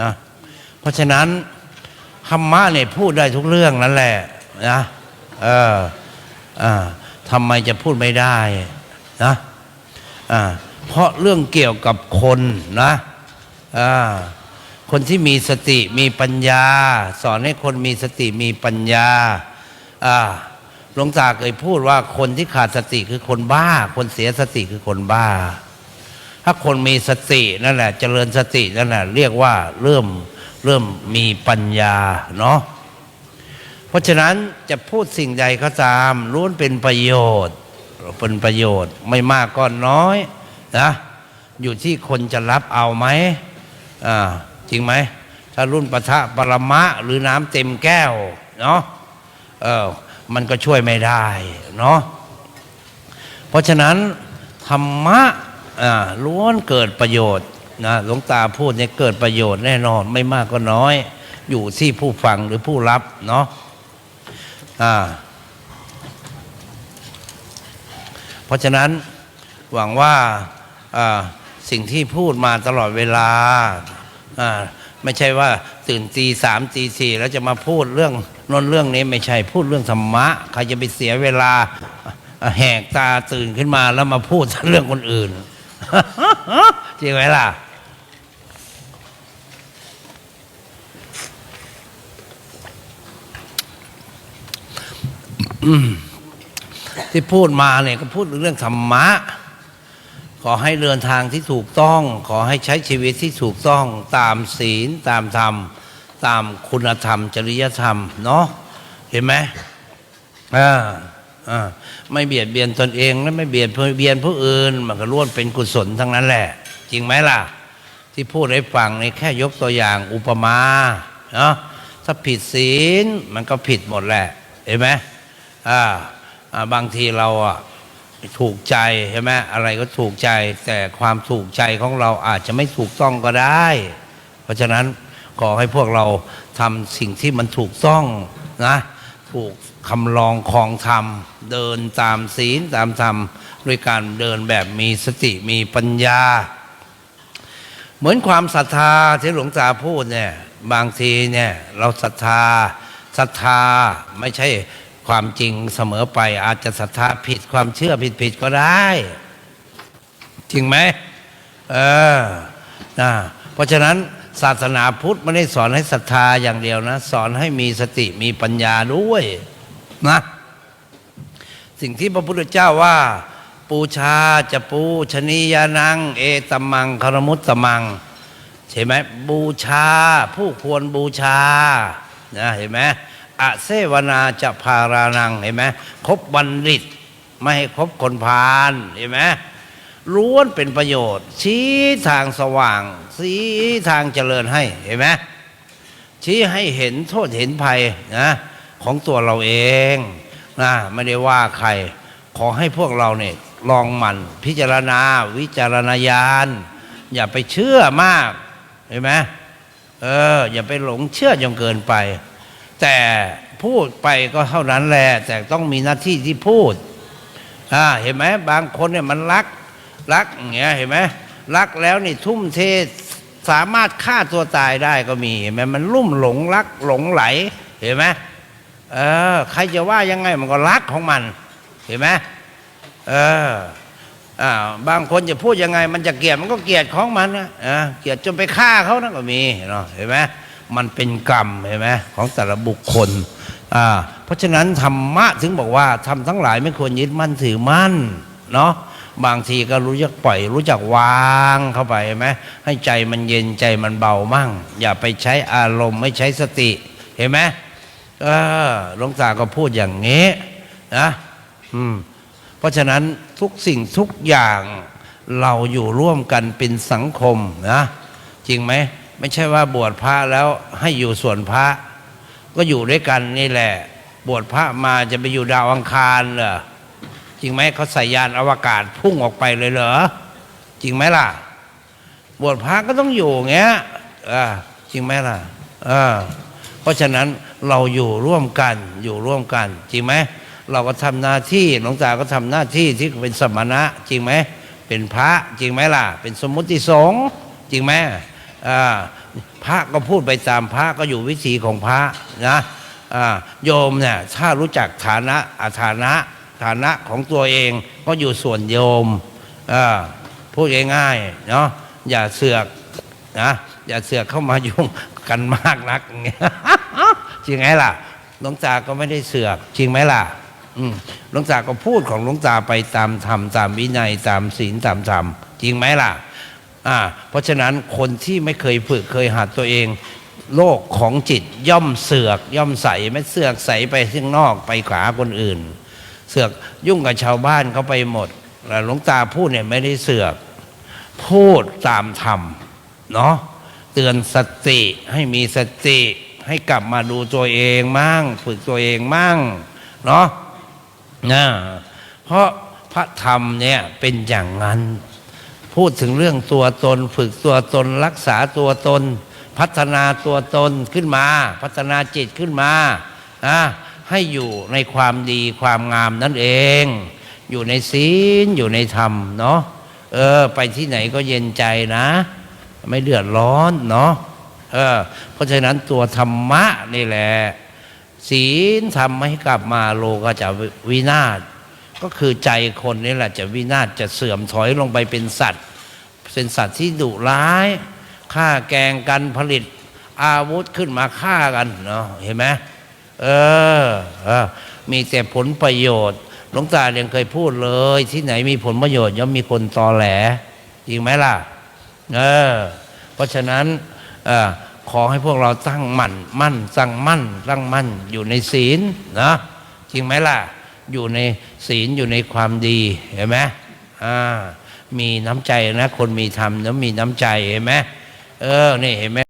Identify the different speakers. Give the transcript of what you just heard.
Speaker 1: นะเพราะฉะนั้นธรรมะเนี่ยพูดได้ทุกเรื่องนั่นแหละนะเอออ่าทำไมจะพูดไม่ได้นะอ่าเพราะเรื่องเกี่ยวกับคนนะอ่าคนที่มีสติมีปัญญา สอนให้คนมีสติมีปัญญาอ่าหลวงตาเคยพูดว่าคนที่ขาดสติคือคนบ้า คนเสียสติคือคนบ้า ถ้าคนมีสตินั่นแหละเจริญสตินั่นแหละเรียกว่าเริ่มเริ่มมีปัญญาเนาะเพราะฉะนั้นจะพูดสิ่งใดก็ตามล้วนเป็นประโยชน์เป็นประโยชน์ไม่มากก็น้อยนะอยู่ที่คนจะรับเอาไหมอ่าจริงไหมถ้ารุ่นปะทะปรมะหรือน้ำเต็มแก้วเนาะเออมันก็ช่วยไม่ได้เนาะเพราะฉะนั้นธรรมะ ล้วนเกิดประโยชน์นะหลวงตาพูดเนี่ยเกิดประโยชน์แน่นอนไม่มากก็น้อย อยู่ที่ผู้ฟังหรือผู้รับเนาะอ่าเพราะฉะนั้นหวังว่าสิ่งที่พูดมาตลอดเวลาอ่าไม่ใช่ว่าตื่นตีสามตีสี่แล้วจะมาพูดเรื่องนนเรื่องนี้ไม่ใช่พูดเรื่องธรรมะใครจะไปเสียเวลาแหกตาตื่นขึ้นมาแล้วมาพูดเรื่องคนอื่น จริงไหมล่ะ ที่พูดมาเนี่ยก็พูดเรื่องธรรมะ ขอให้เดินทางที่ถูกต้อง ขอให้ใช้ชีวิตที่ถูกต้องตามศีลตามธรรม ตามคุณธรรม จริยธรรม เนาะเห็นไหมอ่า ไม่เบียดเบียนตนเองและไม่เบียดเบียนผู้อื่น มันก็ล้วนเป็นกุศลทั้งนั้นแหละ จริงไหมล่ะ ที่พูดให้ฟังนี่แค่ยกตัวอย่างอุปมาเนาะถ้าผิดศีลมันก็ผิดหมดแหละเห็นไหมอ่าบางทีเราอะถูกใจใช่ไหมอะไรก็ถูกใจ แต่ความถูกใจของเราอาจจะไม่ถูกต้องก็ได้ เพราะฉะนั้นขอให้พวกเราทำสิ่งที่มันถูกต้องนะ ถูกคำลองคองธรรม เดินตามศีลตามธรรมด้วยการเดินแบบมีสติมีปัญญา เหมือนความศรัทธาที่หลวงตาพูดเนี่ยบางทีเนี่ยเราศรัทธาศรัทธาไม่ใช่ความจริงเสมอไป อาจจะศรัทธาผิดความเชื่อผิดผิดๆก็ได้ จริงไหมเออนะเพราะฉะนั้น ศาสนาพุทธไม่ได้สอนให้ศรัทธาอย่างเดียวนะ สอนให้มีสติมีปัญญาด้วยนะสิ่งที่พระพุทธเจ้าว่า ปูชาจะปูชนียานัง เอตมังคารมุตตมัง ใช่ไหมบูชา ผู้ควรบูชานะเห็นไหมอะเซวนาจะพารานังเห็นไหมคบบัณฑิต ไม่ให้คบคนพาลเห็นไหม ล้วนเป็นประโยชน์ ชี้ทางสว่าง ชี้ทางเจริญให้เห็นไหมชี้ให้เห็นโทษเห็นภัยนะของตัวเราเองนะไม่ได้ว่าใคร ขอให้พวกเราเนี่ยลองหมั่นพิจารณาวิจารณญาณ อย่าไปเชื่อมากเห็นไหมเออ อย่าไปหลงเชื่อจนเกินไป แต่พูดไปก็เท่านั้นแหละแต่ต้องมีหน้าที่ที่พูดอ่าเห็นไหมบางคนเนี่ยมันรัก รักอย่างเงี้ยเห็นไหมรักแล้วนี่ทุ่มเทสามารถฆ่าตัวตายได้ก็มีเห็นไหมมันลุ่มหลงรักหลงไหลเห็นไหมเออใครจะว่ายังไงมันก็รักของมัน เห็นไหมเอออ่าบางคนจะพูดยังไง มันจะเกลียดมันก็เกลียดของมันนะอ่าเกลียดจนไปฆ่าเขานะก็มีเนาะเห็นไหมมันเป็นกรรมเห็นไหมของแต่ละบุคคลอ่าเพราะฉะนั้นธรรมะถึงบอกว่าทำทั้งหลายไม่ควรยึดมั่นถือมั่นเนาะ บางทีก็รู้จักปล่อย รู้จักวางเข้าไปเห็นไหมให้ใจมันเย็นใจมันเบามั่ง อย่าไปใช้อารมณ์ไม่ใช้สติเห็นไหมเออหลวงตาก็พูดอย่างนี้นะอืมเพราะฉะนั้นทุกสิ่งทุกอย่างเราอยู่ร่วมกันเป็นสังคมนะจริงไหมไม่ใช่ว่าบวชพระแล้วให้อยู่ส่วนพระ ก็อยู่ด้วยกันนี่แหละ บวชพระมาจะไปอยู่ดาวอังคารเหรอ จริงไหมเขาใส่ยานอวกาศพุ่งออกไปเลยเหรอจริงไหมล่ะ บวชพระก็ต้องอยู่เงี้ยจริงไหมล่ะเพราะฉะนั้นเราอยู่ร่วมกันอยู่ร่วมกัน จริงไหมเราก็ทำหน้าที่หลวงตาก็ทำหน้าที่ที่เป็นสมณะ จริงไหมเป็นพระจริงไหมล่ะ เป็นสมมุติสงฆ์จริงไหมพระก็พูดไปตามพระก็อยู่วิถีของพระนะโยมเนี่ยถ้ารู้จักฐานะอาฐานะ ฐานะของตัวเองก็อยู่ส่วนโยมพูดง่ายๆเนาะอย่าเสือกนะอย่าเสือกเข้ามายุ่งกันมากนักเงี้ยจริงไหมล่ะหลวงตาก็ไม่ได้เสือก จริงไหมล่ะหลวงตาก็พูดของหลวงตาไปตามธรรมตามวินัยตามศีลตามธรรมจริงไหมล่ะอ่าเพราะฉะนั้นคนที่ไม่เคยฝึกเคยหัดตัวเอง โลกของจิตย่อมเสือกย่อมใสไม่เสือกใสไปข้างนอกไปขวาคนอื่น เสือกยุ่งกับชาวบ้านเขาไปหมดหลวงตาพูดเนี่ยไม่ได้เสือก พูดตามธรรมเนาะเตือนสติให้มีสติ ให้กลับมาดูตัวเองมั่งฝึกตัวเองมั่งเนาะนะเพราะพระธรรมเนี่ยเป็นอย่างนั้น พูดถึงเรื่องตัวตน ฝึกตัวตนรักษาตัวตน พัฒนาตัวตนขึ้นมา พัฒนาจิตขึ้นมาอะ ให้อยู่ในความดีความงามนั่นเอง อยู่ในศีลอยู่ในธรรมเนาะเออ ไปที่ไหนก็เย็นใจนะ ไม่เดือดร้อนเนาะเออ เพราะฉะนั้นตัวธรรมะนี่แหละศีลทำให้กลับมาโลก็จะวินาศก็คือใจคนนี่แหละจะวินาศจะเสื่อมถอยลงไปเป็นสัตว์ เป็นสัตว์ที่ดุร้ายฆ่าแกงกันผลิตอาวุธขึ้นมาฆ่ากันเนาะเห็นไหม เออเออ มีแต่ผลประโยชน์หลวงตาเรียังเคยพูดเลย ที่ไหนมีผลประโยชน์ย่อมมีคนตอแหลจริงไหมล่ะเออเพราะฉะนั้นออขอให้พวกเราตั้งมั่นมั่นตั้งมั่นตั้งมั่นอยู่ในศีลนะจริงไหมล่ะ อยู่ในศีลอยู่ในความดีเห็นไหมอ่ามีน้ำใจนะ คนมีธรรมแล้วมีน้ำใจเห็นไหมเออนี่เห็นไหม